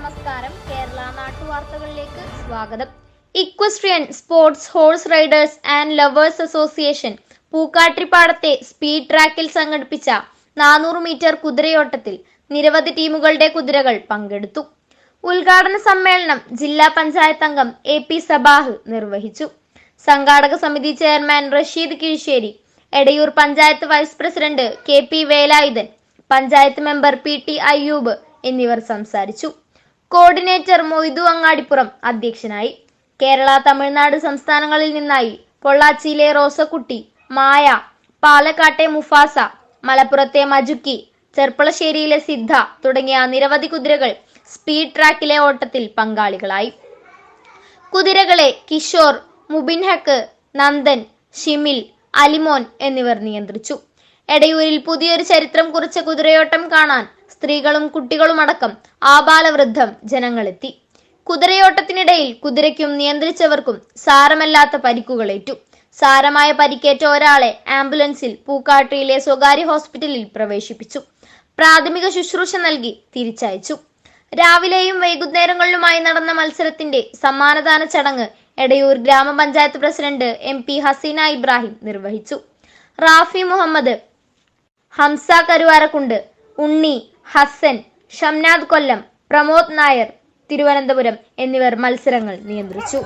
നമസ്കാരം. കേരള നാട്ടുവാർത്തകളിലേക്ക് സ്വാഗതം. Equestrian sports horse riders and lovers association പൂക്കാട്ടിപ്പാടത്തെ speed ട്രാക്കിൽ സംഘടിപ്പിച്ച നാനൂറ് മീറ്റർ കുതിരയോട്ടത്തിൽ നിരവധി ടീമുകളുടെ കുതിരകൾ പങ്കെടുത്തു. ഉദ്ഘാടന സമ്മേളനം ജില്ലാ പഞ്ചായത്ത് അംഗം എ പി സബാഹ് നിർവഹിച്ചു. സംഘാടക സമിതി chairman Rasheed Kizhissery Edayur panchayat vice president K P Velayudhan panchayat member P T Ayyub എന്നിവർ സംസാരിച്ചു. കോർഡിനേറ്റർ മൊയ്തു അങ്ങാടിപ്പുറം അധ്യക്ഷനായി. കേരള തമിഴ്നാട് സംസ്ഥാനങ്ങളിൽ നിന്നായി പൊള്ളാച്ചിയിലെ റോസക്കുട്ടി മായ പാലക്കാട്ടെ മുഫാസ മലപ്പുറത്തെ മജുക്കി ചെർപ്പളശ്ശേരിയിലെ സിദ്ധ തുടങ്ങിയ നിരവധി കുതിരകൾ സ്പീഡ് ട്രാക്കിലെ ഓട്ടത്തിൽ പങ്കാളികളായി. കുതിരകളെ കിഷോർ മുബിൻഹക്ക് നന്ദൻ ഷിമിൽ അലിമോൻ എന്നിവർ നിയന്ത്രിച്ചു. എടയൂരിൽ പുതിയൊരു ചരിത്രം കുറിച്ച കുതിരയോട്ടം കാണാൻ സ്ത്രീകളും കുട്ടികളുമടക്കം ആബാലവൃദ്ധം ജനങ്ങളെത്തി. കുതിരയോട്ടത്തിനിടയിൽ കുതിരയ്ക്കും നിയന്ത്രിച്ചവർക്കും സാരമല്ലാത്ത പരിക്കുകളേറ്റു. സാരമായ പരിക്കേറ്റ ഒരാളെ ആംബുലൻസിൽ പൂക്കാട്ടിയിലെ സ്വകാര്യ ഹോസ്പിറ്റലിൽ പ്രവേശിപ്പിച്ചു. പ്രാഥമിക ശുശ്രൂഷ നൽകി തിരിച്ചയച്ചു. രാവിലെയും വൈകുന്നേരങ്ങളിലുമായി നടന്ന മത്സരത്തിന്റെ സമ്മാനദാന ചടങ്ങ് Edayur grama panchayat president M P Haseena Ibrahim നിർവഹിച്ചു. റാഫി മുഹമ്മദ് ഹംസ കരുവാരക്കുണ്ട് ഉണ്ണി ഹസൻ ഷംനാദ് കൊല്ലം പ്രമോദ് നായർ തിരുവനന്തപുരം എന്നിവർ മത്സരങ്ങൾ നിയന്ത്രിച്ചു.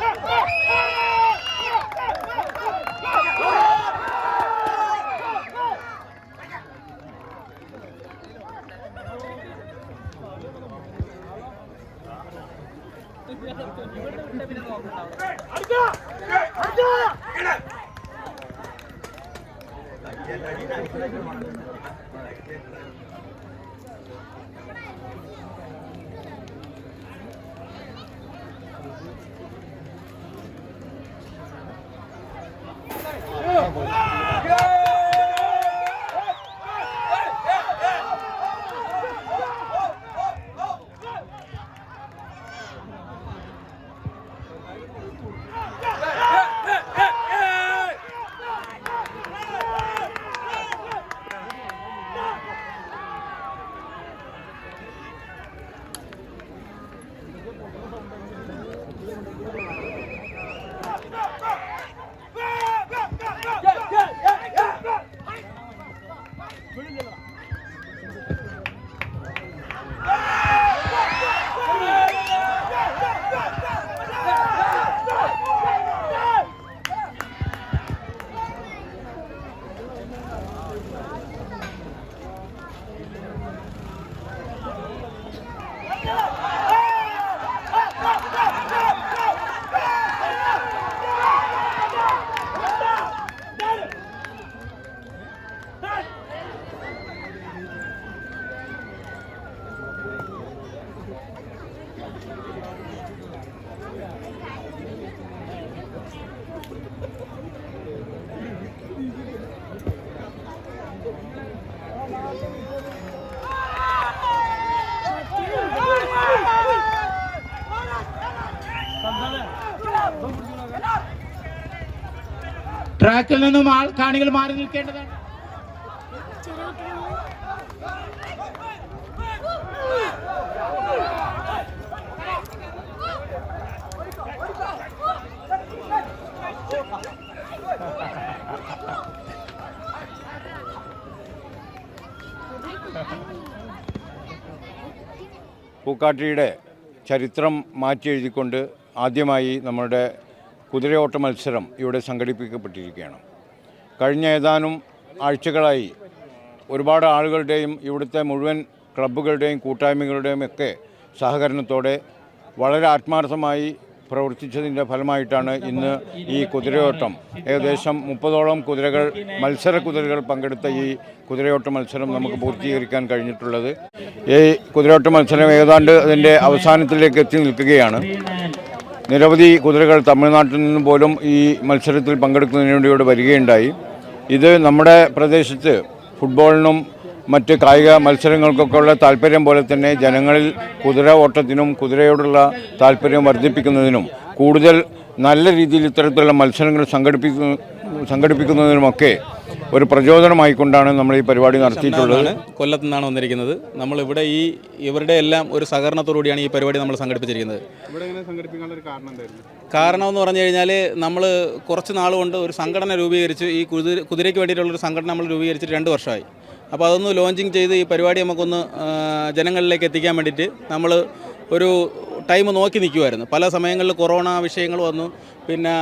ട്രാക്കിൽ നിന്നും ആൾ കാണികൾ മാറി നിൽക്കേണ്ടതാണ്. പൂക്കാട്ടിയുടെ ചരിത്രം മാറ്റി എഴുതിക്കൊണ്ട് ആദ്യമായി നമ്മുടെ കുതിരയോട്ട മത്സരം ഇവിടെ സംഘടിപ്പിക്കപ്പെട്ടിരിക്കുകയാണ്. കഴിഞ്ഞ ഏതാനും ആഴ്ചകളായി ഒരുപാട് ആളുകളുടെയും ഇവിടുത്തെ മുഴുവൻ ക്ലബ്ബുകളുടെയും കൂട്ടായ്മകളുടെയും ഒക്കെ സഹകരണത്തോടെ വളരെ ആത്മാർത്ഥമായി പ്രവർത്തിച്ചതിന്റെ ഫലമായിട്ടാണ് ഇന്ന് ഈ കുതിരയോട്ടം. ഏകദേശം മുപ്പതോളം കുതിരകൾ മത്സര കുതിരകൾ പങ്കെടുത്ത ഈ കുതിരയോട്ട മത്സരം നമുക്ക് പൂർത്തീകരിക്കാൻ കഴിഞ്ഞിട്ടുള്ളത്. ഈ കുതിരയോട്ട മത്സരം ഏതാണ്ട് അതിന്റെ അവസാനത്തിലേക്ക് എത്തി നിൽക്കുകയാണ്. നിരവധി കുതിരകൾ തമിഴ്നാട്ടിൽ നിന്നും പോലും ഈ മത്സരത്തിൽ പങ്കെടുക്കുന്നതിന് വേണ്ടി ഇവിടെ വരികയുണ്ടായി. ഇത് നമ്മുടെ പ്രദേശത്ത് ഫുട്ബോളിനും മറ്റ് കായിക മത്സരങ്ങൾക്കൊക്കെ ഉള്ള താല്പര്യം പോലെ തന്നെ ജനങ്ങളിൽ കുതിര ഓട്ടത്തിനും കുതിരയോടുള്ള താല്പര്യം വർദ്ധിപ്പിക്കുന്നതിനും കൂടുതൽ നല്ല രീതിയിൽ ഇത്തരത്തിലുള്ള മത്സരങ്ങൾ സംഘടിപ്പിക്കുന്ന സംഘടിപ്പിക്കുന്നതിനുമൊക്കെ ഒരു പ്രചോദനമായിക്കൊണ്ടാണ് നമ്മൾ ഈ പരിപാടി നടത്തിയിട്ടുള്ളത്. കൊല്ലത്ത് നിന്നാണ് വന്നിരിക്കുന്നത്. നമ്മൾ ഇവിടെ ഈ ഇവരുടെ എല്ലാം ഒരു സഹകരണത്തോടുകൂടിയാണ് ഈ പരിപാടി നമ്മൾ സംഘടിപ്പിച്ചിരിക്കുന്നത്. ഇവിടെ എങ്ങനെ സംഘടിപ്പിക്കാനുള്ള ഒരു കാരണം കാരണം എന്ന് പറഞ്ഞു കഴിഞ്ഞാൽ നമ്മൾ കുറച്ച് നാൾ കൊണ്ട് ഒരു സംഘടന രൂപീകരിച്ച് ഈ കുതിര കുതിരയ്ക്ക് വേണ്ടിയിട്ടുള്ളൊരു സംഘടന നമ്മൾ രൂപീകരിച്ചിട്ട് രണ്ട് വർഷമായി. അപ്പോൾ അതൊന്ന് ലോഞ്ചിങ് ചെയ്ത് ഈ പരിപാടി നമുക്കൊന്ന് ജനങ്ങളിലേക്ക് എത്തിക്കാൻ വേണ്ടിയിട്ട് നമ്മൾ ഒരു ടൈം നോക്കി നിൽക്കുമായിരുന്നു പല സമയങ്ങളിൽ കൊറോണ വിഷയങ്ങൾ വന്നു. പിന്നെ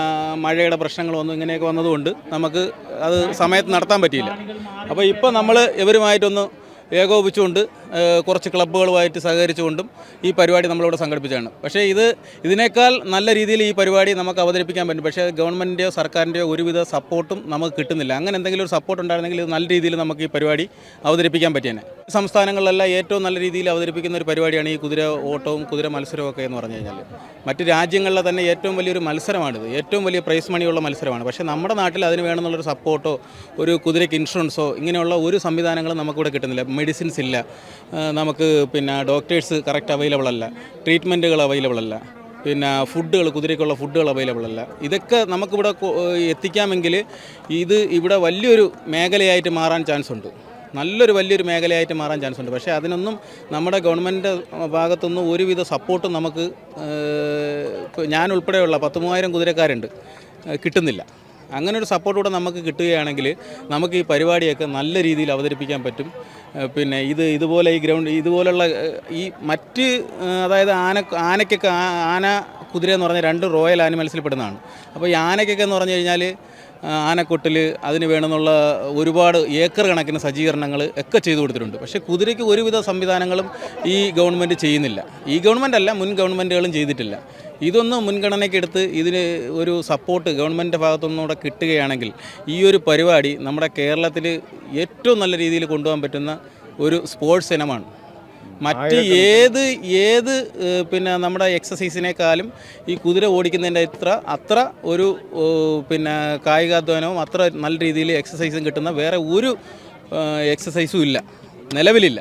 മഴയുടെ പ്രശ്നങ്ങൾ വന്നു. ഇങ്ങനെയൊക്കെ വന്നതുകൊണ്ട് നമുക്ക് അത് സമയത്ത് നടത്താൻ പറ്റിയില്ല. അപ്പോൾ ഇപ്പോൾ നമ്മൾ ഇവരുമായിട്ടൊന്ന് ഏകോപിച്ചുകൊണ്ട് കുറച്ച് ക്ലബ്ബുകളുമായിട്ട് സഹകരിച്ചുകൊണ്ടും ഈ പരിപാടി നമ്മളിവിടെ സംഘടിപ്പിച്ചതാണ്. പക്ഷേ ഇത് ഇതിനേക്കാൾ നല്ല രീതിയിൽ ഈ പരിപാടി നമുക്ക് അവതരിപ്പിക്കാൻ പറ്റും. പക്ഷേ ഗവൺമെന്റിന്റെയോ സർക്കാരിന്റെയോ ഒരുവിധ സപ്പോർട്ടും നമുക്ക് കിട്ടുന്നില്ല. അങ്ങനെ എന്തെങ്കിലും ഒരു സപ്പോർട്ട് ഉണ്ടായിരുന്നെങ്കിൽ ഇത് നല്ല രീതിയിൽ നമുക്ക് ഈ പരിപാടി അവതരിപ്പിക്കാൻ പറ്റിയേനെ. സംസ്ഥാനങ്ങളിലെല്ലാം ഏറ്റവും നല്ല രീതിയിൽ അവതരിപ്പിക്കുന്ന ഒരു പരിപാടിയാണ് ഈ കുതിര ഓട്ടവും കുതിര മത്സരവും ഒക്കെ എന്ന് പറഞ്ഞു കഴിഞ്ഞാൽ മറ്റ് രാജ്യങ്ങളിലെ തന്നെ ഏറ്റവും വലിയൊരു മത്സരമാണിത്. ഏറ്റവും വലിയ പ്രൈസ് മണിയുള്ള മത്സരമാണ്. പക്ഷേ നമ്മുടെ നാട്ടിൽ അതിന് വേണമെന്നുള്ളൊരു സപ്പോർട്ടോ ഒരു കുതിരയ്ക്ക് ഇൻഷുറൻസോ ഇങ്ങനെയുള്ള ഒരു സംവിധാനങ്ങളും നമുക്കിവിടെ കിട്ടുന്നില്ല. മെഡിസിൻസ് ഇല്ല. നമുക്ക് പിന്നെ ഡോക്ടേഴ്സ് കറക്റ്റ് അവൈലബിൾ അല്ല. ട്രീറ്റ്മെന്റുകൾ അവൈലബിൾ അല്ല. പിന്നെ ഫുഡുകൾ കുതിരയ്ക്കുള്ള ഫുഡുകൾ അവൈലബിൾ അല്ല. ഇതൊക്കെ നമുക്കിവിടെ എത്തിക്കാമെങ്കിൽ ഇത് ഇവിടെ വലിയൊരു മേഖലയായിട്ട് മാറാൻ ചാൻസ് ഉണ്ട്. നല്ലൊരു വലിയൊരു മേഖലയായിട്ട് മാറാൻ ചാൻസ് ഉണ്ട്. പക്ഷേ അതിനൊന്നും നമ്മുടെ ഗവൺമെന്റ് ഭാഗത്തുനിന്ന് ഒരുവിധ സപ്പോർട്ടും നമുക്ക് ഞാൻ ഉൾപ്പെടെയുള്ള പത്ത് മൂവായിരം കുതിരക്കാരുണ്ട് കിട്ടുന്നില്ല. അങ്ങനെ ഒരു സപ്പോർട്ട് കൂടെ നമുക്ക് കിട്ടുകയാണെങ്കിൽ നമുക്ക് ഈ പരിപാടിയൊക്കെ നല്ല രീതിയിൽ അവതരിപ്പിക്കാൻ പറ്റും. പിന്നെ ഇത് ഇതുപോലെ ഈ ഗ്രൗണ്ട് ഇതുപോലുള്ള ഈ മറ്റ് അതായത് ആന ആനയ്ക്കൊക്കെ ആന കുതിര എന്ന് പറഞ്ഞാൽ രണ്ട് റോയൽ ആനിമൽസിൽ പെടുന്നതാണ്. അപ്പോൾ ഈ ആനയ്ക്കൊക്കെ എന്ന് പറഞ്ഞു കഴിഞ്ഞാൽ ആനക്കൊട്ടിൽ അതിന് വേണമെന്നുള്ള ഒരുപാട് ഏക്കർ കണക്കിന് സജ്ജീകരണങ്ങൾ ഒക്കെ ചെയ്തു കൊടുത്തിട്ടുണ്ട്. പക്ഷേ കുതിരയ്ക്ക് ഒരുവിധ സംവിധാനങ്ങളും ഈ ഗവൺമെന്റ് ചെയ്യുന്നില്ല. ഈ ഗവൺമെന്റ് അല്ല മുൻ ഗവൺമെന്റുകളും ചെയ്തിട്ടില്ല. ഇതൊന്ന് മുൻഗണനയ്ക്കെടുത്ത് ഇതിന് ഒരു സപ്പോർട്ട് ഗവൺമെന്റ് ഭാഗത്തുനിന്നൂടെ കിട്ടുകയാണെങ്കിൽ ഈ ഒരു പരിപാടി നമ്മുടെ കേരളത്തിൽ ഏറ്റവും നല്ല രീതിയിൽ കൊണ്ടുപോകാൻ പറ്റുന്ന ഒരു സ്പോർട്സ് ഇനമാണ്. മറ്റ് ഏത് ഏത് പിന്നെ നമ്മുടെ എക്സസൈസിനേക്കാളും ഈ കുതിര ഓടിക്കുന്നതിന്റെ ഇത്ര അത്ര ഒരു പിന്നെ കായികാധ്വാനവും അത്ര നല്ല രീതിയിൽ എക്സസൈസും കിട്ടുന്ന വേറെ ഒരു എക്സസൈസും ഇല്ല. നിലവിലില്ല.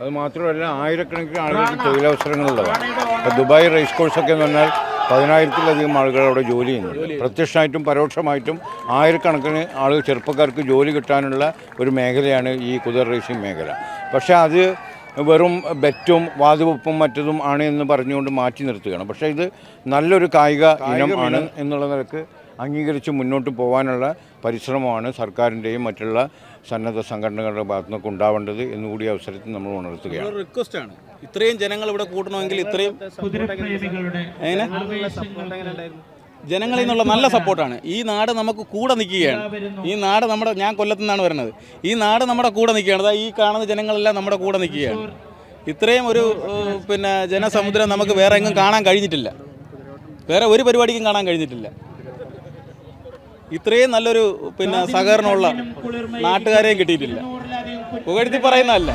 അത് മാത്രമല്ല ആയിരക്കണക്കിന് ആളുകൾക്ക് തൊഴിലവസരങ്ങളുള്ളതാണ്. ഇപ്പോൾ ദുബായ് റേസ് കോഴ്സൊക്കെ എന്ന് പറഞ്ഞാൽ പതിനായിരത്തിലധികം ആളുകൾ അവിടെ ജോലി ചെയ്യുന്നുണ്ട്. പ്രത്യക്ഷമായിട്ടും പരോക്ഷമായിട്ടും ആയിരക്കണക്കിന് ആളുകൾ ചെറുപ്പക്കാർക്ക് ജോലി കിട്ടാനുള്ള ഒരു മേഖലയാണ് ഈ കുതിര റേസിംഗ് മേഖല. പക്ഷേ അത് വെറും ബെറ്റും വാതുവെപ്പും മറ്റതും ആണ് എന്ന് പറഞ്ഞുകൊണ്ട് മാറ്റി നിർത്തുകയാണ്. പക്ഷേ ഇത് നല്ലൊരു കായിക ഇനം ആണ് എന്നുള്ള നിലയ്ക്ക് അംഗീകരിച്ച് മുന്നോട്ട് പോകാനുള്ള പരിശ്രമമാണ് സർക്കാരിന്റെയും മറ്റുള്ള സന്നദ്ധ സംഘടനകളുടെ ഭാഗത്തു നിന്നൊക്കെ ഉണ്ടാവേണ്ടത് എന്നുകൂടി അവസരത്തിൽ നമ്മൾ ഉണർത്തുകയാണ്. റിക്വസ്റ്റാണ് ഇത്രയും ജനങ്ങൾ ഇവിടെ കൂട്ടണമെങ്കിൽ ഇത്രയും ജനങ്ങളിൽ നിന്നുള്ള നല്ല സപ്പോർട്ടാണ്. ഈ നാട് നമുക്ക് കൂടെ നിൽക്കുകയാണ്. ഈ നാട് നമ്മുടെ ഞാൻ കൊല്ലത്തു നിന്നാണ് വരുന്നത്. ഈ നാട് നമ്മുടെ കൂടെ നിൽക്കുകയാണ്. അതായത് ഈ കാണുന്ന ജനങ്ങളെല്ലാം നമ്മുടെ കൂടെ നിൽക്കുകയാണ്. ഇത്രയും ഒരു പിന്നെ ജനസമുദ്രം നമുക്ക് വേറെ എങ്ങും കാണാൻ കഴിഞ്ഞിട്ടില്ല. വേറെ ഒരു പരിപാടിക്കും കാണാൻ കഴിഞ്ഞിട്ടില്ല. ഇത്രയും നല്ലൊരു പിന്നെ സഹകരണമുള്ള നാട്ടുകാരെയും കിട്ടിയിട്ടില്ല. പുകഴ്ത്തി പറയുന്നതല്ല.